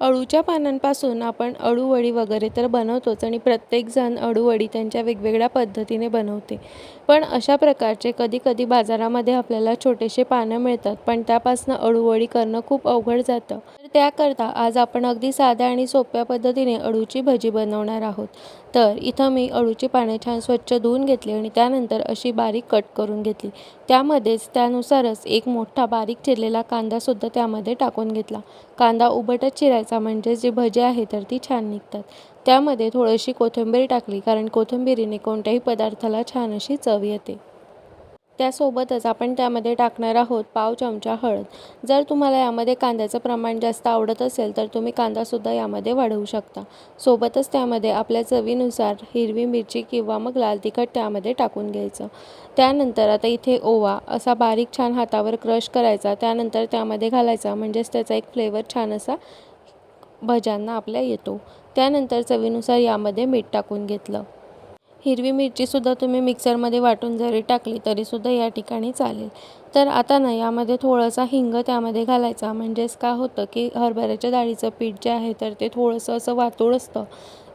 अळूच्या पानांपासून आपण अळूवडी वगैरे तर बनवतोच आणि प्रत्येकजण अळूवडी त्यांच्या वेगवेगळ्या पद्धतीने बनवते. पण अशा प्रकारचे कधी कधी बाजारामध्ये आपल्याला छोटेसे पानं मिळतात पण त्यापासून अळूवडी करणं खूप अवघड जातं. त्याकरता आज आपण अगदी साध्या आणि सोप्या पद्धतीने अळूची भजी बनवणार आहोत. तर इथं मी अळूची पाने छान स्वच्छ धुवून घेतली आणि त्यानंतर अशी बारीक कट करून घेतली. त्यामध्येच त्यानुसारच एक मोठा बारीक चिरलेला कांदासुद्धा त्यामध्ये टाकून घेतला. कांदा उबटच चिरायचा म्हणजे जी भजी आहे तर ती छान निघतात. त्यामध्ये थोडीशी कोथिंबीर टाकली कारण कोथिंबीरीने कोणत्याही पदार्थाला छान अशी चव येते. त्यासोबतच आपण त्यामध्ये टाकणार आहोत पाव चमचा हळद. जर तुम्हाला यामध्ये कांद्याचं प्रमाण जास्त आवडत असेल तर तुम्ही कांदासुद्धा यामध्ये वाढवू शकता. सोबतच त्यामध्ये आपल्या चवीनुसार हिरवी मिरची किंवा मग लाल तिखट त्यामध्ये टाकून घ्यायचं. त्यानंतर आता इथे ओवा असा बारीक छान हातावर क्रश करायचा. त्यानंतर त्यामध्ये घालायचा म्हणजेच त्याचा एक फ्लेवर छान असा भज्यांना आपल्या येतो. त्यानंतर चवीनुसार यामध्ये मीठ टाकून घेतलं. हिरवी मिरचीसुद्धा तुम्ही मिक्सरमध्ये वाटून जरी टाकली तरीसुद्धा या ठिकाणी चालेल. तर आता ना यामध्ये थोडासा हिंग त्यामध्ये घालायचा. म्हणजेच का होतं की हरभऱ्याच्या डाळीचं पीठ जे आहे तर ते थोडंसं असं वातूळ असतं.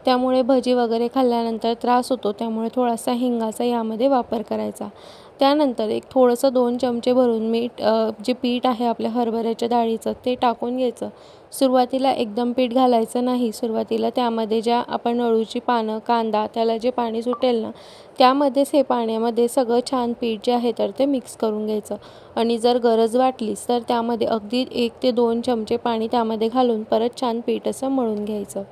त्यामुळे भजी वगैरे खाल्ल्यानंतर त्रास होतो. त्यामुळे थोडासा हिंगाचा यामध्ये वापर करायचा. त्यानंतर एक थोडंसं दोन चमचे भरून मीठ जे पीठ आहे आपल्या हरभऱ्याच्या डाळीचं ते टाकून घ्यायचं. सुरुवातीला एकदम पीठ घालायचं नाही. सुरुवातीला त्यामध्ये ज्या आपण अळूची पानं कांदा त्याला जे पाणी सुटेल ना त्यामध्येच हे पाण्यामध्ये सगळं छान पीठ जे आहे तर ते मिक्स करून घ्यायचं. आणि जर गरज वाटलीच तर त्यामध्ये अगदी एक ते दोन चमचे पाणी त्यामध्ये घालून परत छान पीठ असं मळून घ्यायचं.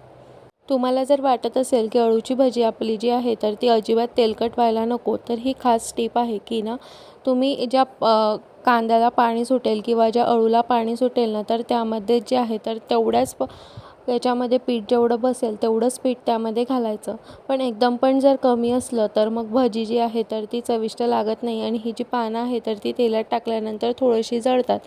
तुम्हाला जर वाटत असेल की अळूची भजी आपली जी आहे तर ती अजिबात तेलकट व्हायला नको. तर ही खास टीप आहे की ना तुम्ही ज्या कांद्याला पाणी सुटेल किंवा ज्या अळूला पाणी सुटेल ना तर त्यामध्ये जे आहे तर तेवढ्याच प त्याच्यामध्ये पीठ जेवढं बसेल तेवढंच पीठ त्यामध्ये घालायचं. पण एकदम पण जर कमी असलं तर मग भजी जी आहे तर ती चविष्ट लागत नाही आणि ही जी पानं आहे तर ती तेलात टाकल्यानंतर थोडीशी जळतात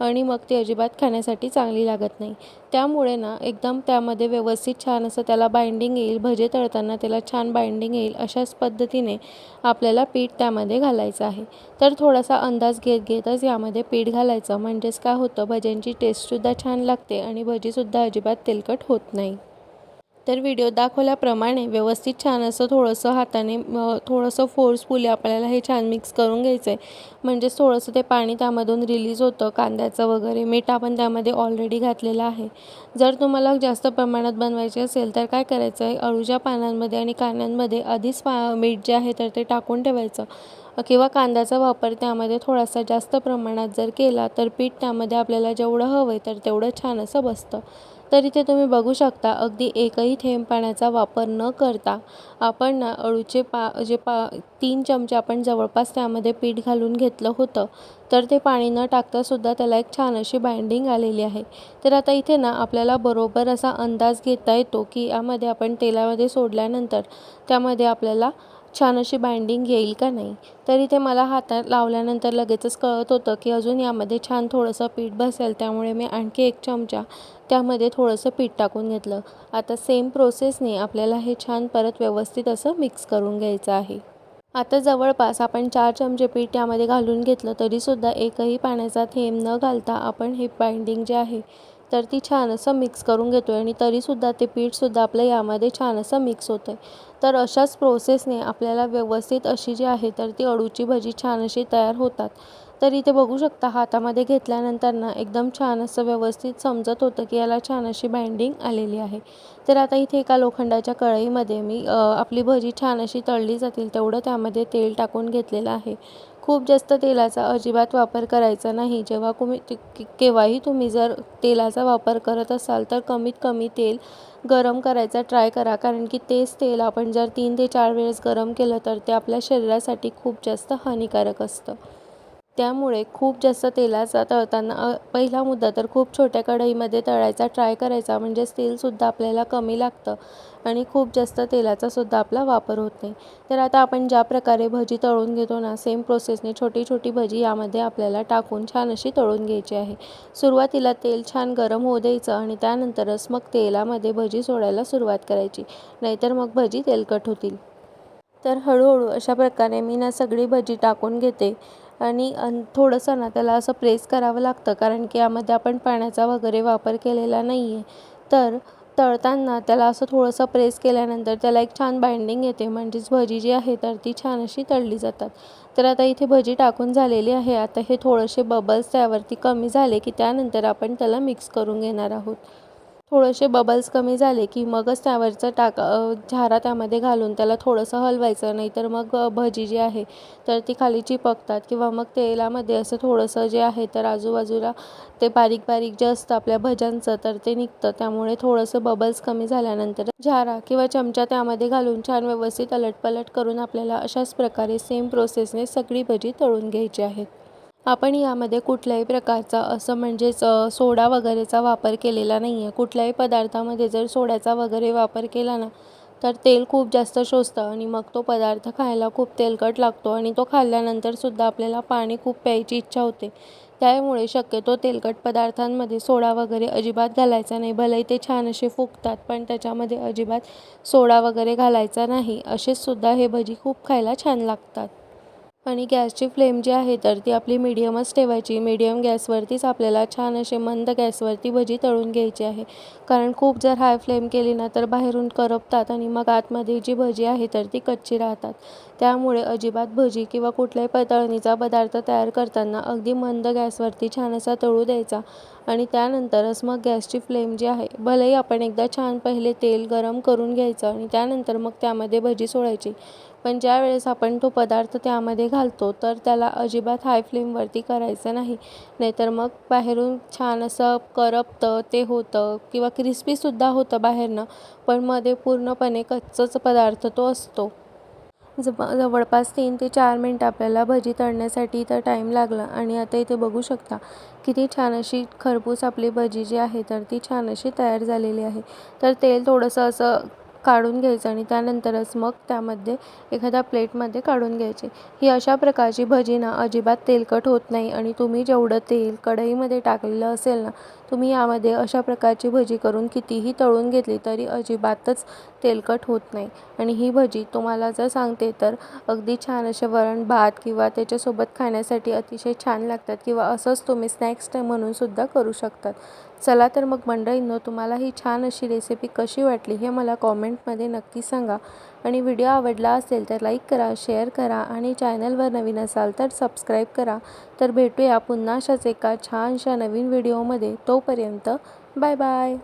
आणि मग ती अजिबात खाण्यासाठी चांगली लागत नाही. त्यामुळे ना एकदम त्यामध्ये व्यवस्थित छान असं त्याला बाइंडिंग येईल भजे तळताना त्याला छान बाइंडिंग येईल अशाच पद्धतीने आपल्याला पीठ त्यामध्ये घालायचं आहे. तर थोडासा अंदाज घेत घेतच यामध्ये पीठ घालायचं. म्हणजेच काय होतं? भज्यांची टेस्टसुद्धा छान लागते आणि भजीसुद्धा अजिबात तेलकट होत नाही. तर व्हिडिओ दाखवल्याप्रमाणे व्यवस्थित छान असं थोडंसं हाताने थोडंसं फोर्सफुली आपल्याला हे छान मिक्स करून घ्यायचं आहे म्हणजेच थोडंसं ते पाणी त्यामधून रिलीज होतं कांद्याचं वगैरे. मीठ आपण त्यामध्ये ऑलरेडी घातलेलं आहे. जर तुम्हाला जास्त प्रमाणात बनवायचे असेल तर काय करायचं आहे अळूच्या पानांमध्ये आणि कांद्यांमध्ये आधीच पा मीठ जे आहे तर ते टाकून ठेवायचं. किंवा कांद्याचा वापर त्यामध्ये थोडासा जास्त प्रमाणात जर केला तर पीठ त्यामध्ये आपल्याला जेवढं हवं आहे तर तेवढं छान असं बसतं. तर इथे तुम्ही बघू शकता. अगदी एकही थेंब पाण्याचा वापर न करता आपण ना अळूचे पा जे पा तीन चमचे आपण जवळपास त्यामध्ये पीठ घालून घेतलं होतं तर ते पाणी न टाकतासुद्धा त्याला एक छान अशी बाइंडिंग आलेली आहे. तर आता इथे ना आपल्याला बरोबर असा अंदाज घेता येतो की यामध्ये आपण तेलामध्ये सोडल्यानंतर त्यामध्ये आपल्याला छान अशी बाइंडिंग येईल का नाही? तर इथे मला हातात लावल्यानंतर लगेचच कळत होतं की अजून यामध्ये छान थोडंसं पीठ बसेल. त्यामुळे मी आणखी एक चमचा त्यामध्ये थोडंसं पीठ टाकून घेतलं. आता सेम प्रोसेसने आपल्याला हे छान परत व्यवस्थित असं मिक्स करून घ्यायचं आहे. आता जवळपास आपण चार चमचे पीठ त्यामध्ये घालून घेतलं तरीसुद्धा एकही पाण्याचा थेंब न घालता आपण हे बाइंडिंग जे आहे तर ती छान असं मिक्स करून घेतो आहे आणि तरीसुद्धा ते पीठसुद्धा आपलं यामध्ये छान असं मिक्स होतं आहे तर अशाच प्रोसेसने आपल्याला व्यवस्थित अशी जी आहे तर ती अळूची भजी छान अशी तयार होतात. तर इथे बघू शकता. हातामध्ये घेतल्यानंतर ना एकदम छान असं व्यवस्थित समजत होतं की याला छान अशी बाइंडिंग आलेली आहे. तर आता इथे एका लोखंडाच्या कढईमध्ये मी आपली भजी छान अशी तळली जातील तेवढं त्यामध्ये तेल टाकून घेतलेलं आहे. खूप जास्त तेलाचा अजिबात वापर करायचा नाही. जेव्हा तुम्ही केव्हाही तुम्ही जर तेलाचा वापर करत असाल तर कमीत कमी तेल गरम करायचा ट्राय करा. कारण की तेच तेल आपण जर तीन ते चार वेळेस गरम केलं तर ते आपल्या शरीरासाठी खूप जास्त हानिकारक असतं. त्यामुळे खूप जास्त तेलाचा तळताना पहिला मुद्दा तर खूप छोट्या कढईमध्ये तळायचा ट्राय करायचा म्हणजेच तेलसुद्धा आपल्याला कमी लागतं आणि खूप जास्त तेलाचासुद्धा आपला वापर होत नाही. तर आता आपण ज्या प्रकारे भजी तळून घेतो ना सेम प्रोसेसने छोटी छोटी भजी यामध्ये आपल्याला टाकून छान अशी तळून घ्यायची आहे. सुरुवातीला तेल छान गरम होऊ द्यायचं आणि त्यानंतरच मग तेलामध्ये भजी सोडायला सुरुवात करायची नाहीतर मग भजी तेलकट होतील. तर हळूहळू अशा प्रकारे मी ना सगळी भजी टाकून घेते. आणि थोडंसं ना त्याला असं प्रेस करावं लागतं कारण की यामध्ये आपण पाण्याचा वगैरे वापर केलेला नाही आहे तर तळताना त्याला असं थोडंसं प्रेस केल्यानंतर त्याला एक छान बाइंडिंग येते म्हणजेच भजी जी आहे तर ती छान अशी तळली जातात. तर आता इथे भजी टाकून झालेली आहे. आता हे थोडेसे बबल्स त्यावरती कमी झाले की त्यानंतर आपण त्याला मिक्स करून घेणार आहोत. थोडेसे बबल्स कमी झाले की मगच त्यावरचं टाक झारा त्यामध्ये घालून त्याला थोडंसं हलवायचं नाहीतर मग भजी जी आहे तर ती खाली चिपकतात किंवा मग तेलामध्ये असं थोडंसं जे आहे तर आजूबाजूला ते बारीक बारीक जे असतं आपल्या भज्यांचं तर ते निघतं. त्यामुळे थोडंसं बबल्स कमी झाल्यानंतर झारा किंवा चमचा त्यामध्ये घालून छान व्यवस्थित अलटपलट करून आपल्याला अशाच प्रकारे सेम प्रोसेसने सगळी भजी तळून घ्यायची आहेत आपण यामध्ये कुठल्याही प्रकारचा असं म्हणजेच सोडा वगैरेचा वापर केलेला नाही आहे कुठल्याही पदार्थामध्ये जर सोड्याचा वगैरे वापर केला ना तर तेल खूप जास्त शोषतं आणि मग तो पदार्थ खायला खूप तेलकट लागतो आणि तो खाल्ल्यानंतरसुद्धा आपल्याला पाणी खूप प्यायची इच्छा होते. त्यामुळे शक्यतो तेलकट पदार्थांमध्ये सोडा वगैरे अजिबात घालायचा नाही. भलेही ते छान असे फुगतात पण त्याच्यामध्ये अजिबात सोडा वगैरे घालायचा नाही. असेचसुद्धा हे भजी खूप खायला छान लागतात. आणि गॅसची फ्लेम जी आहे तर ती आपली मीडियमच ठेवायची. मीडियम गॅसवरतीच आपल्याला छान असे मंद गॅसवरती भजी तळून घ्यायची आहे. कारण खूप जर हाय फ्लेम केली ना तर बाहेरून करपतात आणि मग आतमध्ये जी भजी आहे तर ती कच्ची राहतात. त्यामुळे अजिबात भजी किंवा कुठल्याही पतळणीचा पदार्थ तयार करताना अगदी मंद गॅसवरती छान असा तळू द्यायचा. आणि त्यानंतरच मग गॅसची फ्लेम जी आहे भलेही आपण एकदा छान पहिले तेल गरम करून घ्यायचं आणि त्यानंतर मग त्यामध्ये भजी सोडायची. पण ज्या वेळेस आपण तो पदार्थ त्यामध्ये घालतो तर त्याला अजिबात हाय फ्लेमवरती करायचं नाही. नाहीतर मग बाहेरून छान असं करपतं ते होतं किंवा क्रिस्पीसुद्धा होतं बाहेरनं पण मध्ये पूर्णपणे कच्चाच पदार्थ तो असतो. जव जवळपास तीन ते चार मिनटं आपल्याला भजी तळण्यासाठी तर टाईम लागला आणि आता इथे बघू शकता किती छान अशी खरपूस आपली भजी जी आहे तर ती छान अशी तयार झालेली आहे. तर तेल थोडंसं असं काढून घ्यायचं आणि त्यानंतरच मग त्यामध्ये एखाद्या प्लेटमध्ये काढून घ्यायचे. ही अशा प्रकारची भजी ना अजिबात तेलकट होत नाही आणि तुम्ही जेवढं तेल कढईमध्ये टाकलेलं असेल ना तुम्ही यामध्ये अशा प्रकारची भजी करून कितीही तळून घेतली तरी अजिबातच तेलकट होत नाही. आणि ही भजी तुम्हाला जर सांगते तर अगदी छान असे वरण भात किंवा त्याच्यासोबत खाण्यासाठी अतिशय छान लागतात किंवा असंच तुम्ही स्नॅक्स टाईम म्हणूनसुद्धा करू शकतात. चला तर मग मंडळींनो तुम्हाला ही छान अशी रेसिपी कशी वाटली हे मला कॉमेंटमध्ये नक्की सांगा. आणि व्हिडिओ आवडला असेल तर लाईक करा शेअर करा आणि चॅनलवर नवीन असाल तर सबस्क्राईब करा. तर भेटूया पुन्हा अशाच एका छानशा नवीन व्हिडिओमध्ये तोपर्यंत बाय बाय